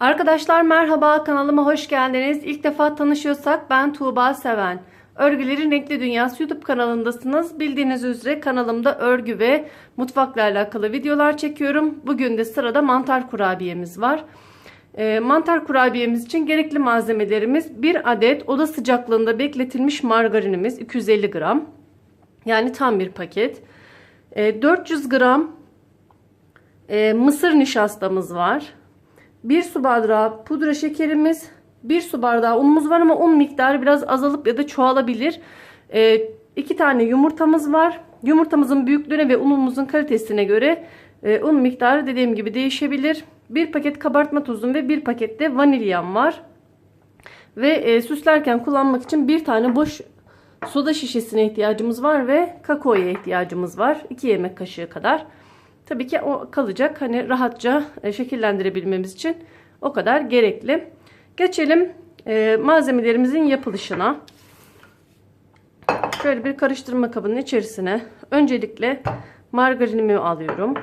Arkadaşlar merhaba kanalıma hoş geldiniz. İlk defa tanışıyorsak ben Tuğba Seven. Örgülerin Renkli Dünyası YouTube kanalındasınız. Bildiğiniz üzere kanalımda örgü ve mutfakla alakalı videolar çekiyorum. Bugün de sırada mantar kurabiyemiz var. Ee, mantar kurabiyemiz için gerekli malzemelerimiz 1 adet oda sıcaklığında bekletilmiş margarinimiz 250 gram. Yani tam bir paket. Ee, 400 gram e, mısır nişastamız var. 1 su bardağı pudra şekerimiz, 1 su bardağı unumuz var ama un miktarı biraz azalıp ya da çoğalabilir. 2 e, tane yumurtamız var. Yumurtamızın büyüklüğüne ve unumuzun kalitesine göre e, un miktarı dediğim gibi değişebilir. 1 paket kabartma tozum ve 1 paket de vanilyam var. Ve e, süslerken kullanmak için bir tane boş soda şişesine ihtiyacımız var ve kakaoya ihtiyacımız var. 2 yemek kaşığı kadar. Tabii ki o kalacak. Hani rahatça e, şekillendirebilmemiz için o kadar gerekli. Geçelim e, malzemelerimizin yapılışına. Şöyle bir karıştırma kabının içerisine öncelikle margarinimi alıyorum.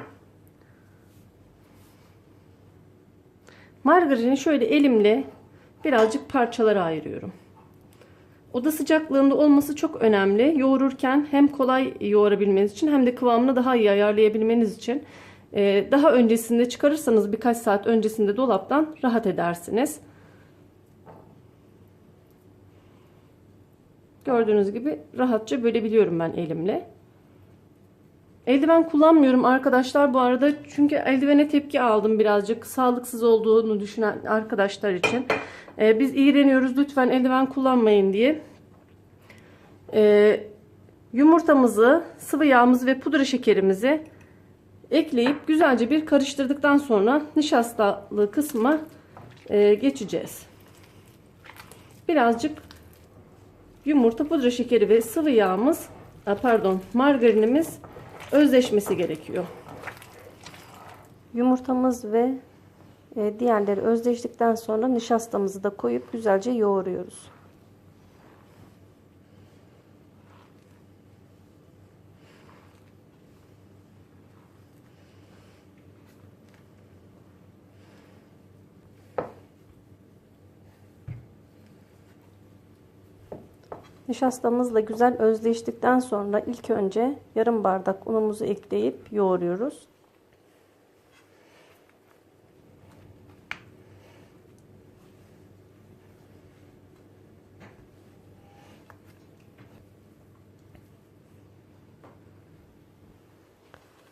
Margarini şöyle elimle birazcık parçalara ayırıyorum. Oda sıcaklığında olması çok önemli. Yoğururken hem kolay yoğurabilmeniz için hem de kıvamını daha iyi ayarlayabilmeniz için e, daha öncesinde çıkarırsanız birkaç saat öncesinde dolaptan rahat edersiniz. Gördüğünüz gibi rahatça bölebiliyorum ben elimle. Eldiven kullanmıyorum arkadaşlar bu arada çünkü eldivene tepki aldım birazcık sağlıksız olduğunu düşünen arkadaşlar için. Ee, biz iğreniyoruz lütfen eldiven kullanmayın diye. Ee, yumurtamızı, sıvı yağımızı ve pudra şekerimizi ekleyip güzelce bir karıştırdıktan sonra nişastalı kısmı e, geçeceğiz. Birazcık yumurta, pudra şekeri ve sıvı yağımız, pardon margarinimiz özleşmesi gerekiyor. Yumurtamız ve e, diğerleri özleştikten sonra nişastamızı da koyup güzelce yoğuruyoruz. Nişastamızla güzel özleştikten sonra ilk önce yarım bardak unumuzu ekleyip yoğuruyoruz.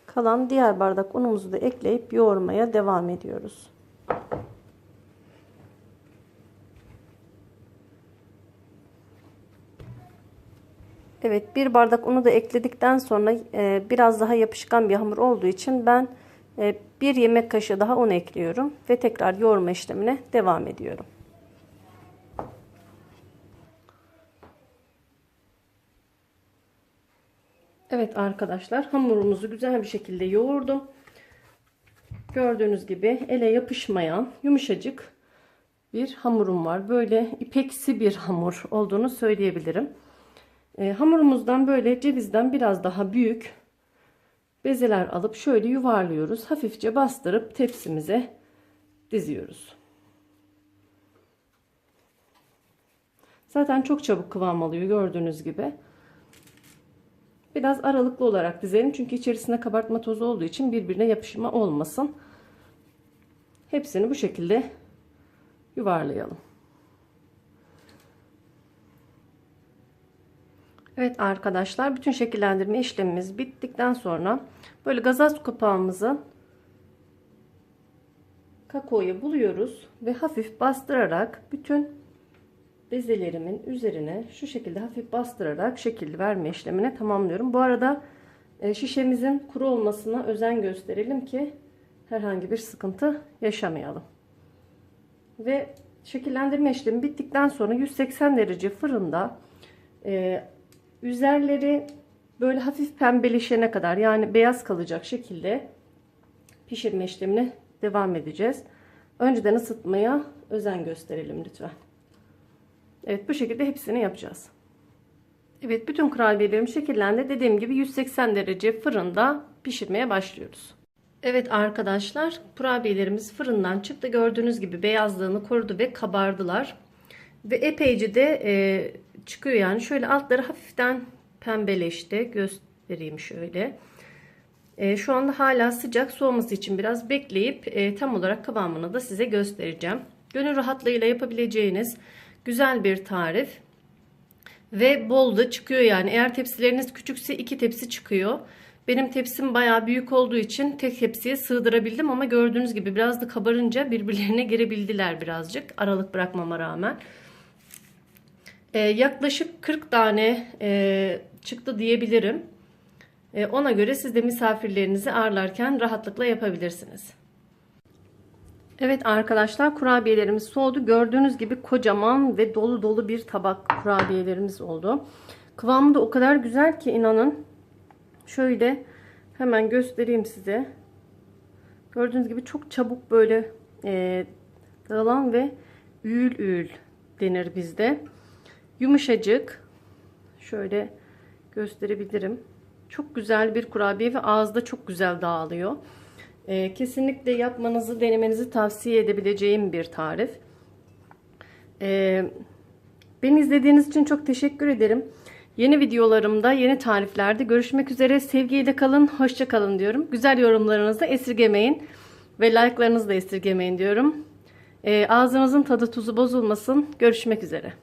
Kalan diğer bardak unumuzu da ekleyip yoğurmaya devam ediyoruz. Evet bir bardak unu da ekledikten sonra e, biraz daha yapışkan bir hamur olduğu için ben e, bir yemek kaşığı daha un ekliyorum ve tekrar yoğurma işlemine devam ediyorum. Evet arkadaşlar hamurumuzu güzel bir şekilde yoğurdum. Gördüğünüz gibi ele yapışmayan yumuşacık bir hamurum var. Böyle ipeksi bir hamur olduğunu söyleyebilirim. E, hamurumuzdan böyle cevizden biraz daha büyük bezeler alıp şöyle yuvarlıyoruz. Hafifçe bastırıp tepsimize diziyoruz. Zaten çok çabuk kıvam alıyor gördüğünüz gibi. Biraz aralıklı olarak dizelim çünkü içerisinde kabartma tozu olduğu için birbirine yapışma olmasın. Hepsini bu şekilde yuvarlayalım. Evet arkadaşlar bütün şekillendirme işlemimiz bittikten sonra böyle gazaz kapağımızı kakaoyu buluyoruz ve hafif bastırarak bütün bezelerimin üzerine şu şekilde hafif bastırarak şekil verme işlemini tamamlıyorum. Bu arada e, şişemizin kuru olmasına özen gösterelim ki herhangi bir sıkıntı yaşamayalım. Ve şekillendirme işlemi bittikten sonra 180 derece fırında e, Üzerleri böyle hafif pembeleşene kadar yani beyaz kalacak şekilde pişirme işlemine devam edeceğiz. Önceden ısıtmaya özen gösterelim lütfen. Evet bu şekilde hepsini yapacağız. Evet bütün kurabiyelerim şekillendi. Dediğim gibi 180 derece fırında pişirmeye başlıyoruz. Evet arkadaşlar kurabiyelerimiz fırından çıktı. Gördüğünüz gibi beyazlığını korudu ve kabardılar. Ve epeyce de e, çıkıyor yani. Şöyle altları hafiften pembeleşti. Göstereyim şöyle. E, şu anda hala sıcak soğuması için biraz bekleyip e, tam olarak kıvamını da size göstereceğim. Gönül rahatlığıyla yapabileceğiniz güzel bir tarif. Ve bol da çıkıyor yani. Eğer tepsileriniz küçükse iki tepsi çıkıyor. Benim tepsim bayağı büyük olduğu için tek tepsiye sığdırabildim ama gördüğünüz gibi biraz da kabarınca birbirlerine girebildiler birazcık aralık bırakmama rağmen. Ee, yaklaşık 40 tane e, çıktı diyebilirim. E, ona göre siz de misafirlerinizi ağırlarken rahatlıkla yapabilirsiniz. Evet arkadaşlar kurabiyelerimiz soğudu. Gördüğünüz gibi kocaman ve dolu dolu bir tabak kurabiyelerimiz oldu. Kıvamı da o kadar güzel ki inanın. Şöyle hemen göstereyim size. Gördüğünüz gibi çok çabuk böyle e, dağılan ve üül üül denir bizde. Yumuşacık. Şöyle gösterebilirim. Çok güzel bir kurabiye ve ağızda çok güzel dağılıyor. E, kesinlikle yapmanızı, denemenizi tavsiye edebileceğim bir tarif. E, beni izlediğiniz için çok teşekkür ederim. Yeni videolarımda, yeni tariflerde görüşmek üzere. Sevgiyle kalın, hoşça kalın diyorum. Güzel yorumlarınızı esirgemeyin ve like'larınızı da esirgemeyin diyorum. E, ağzınızın tadı tuzu bozulmasın. Görüşmek üzere.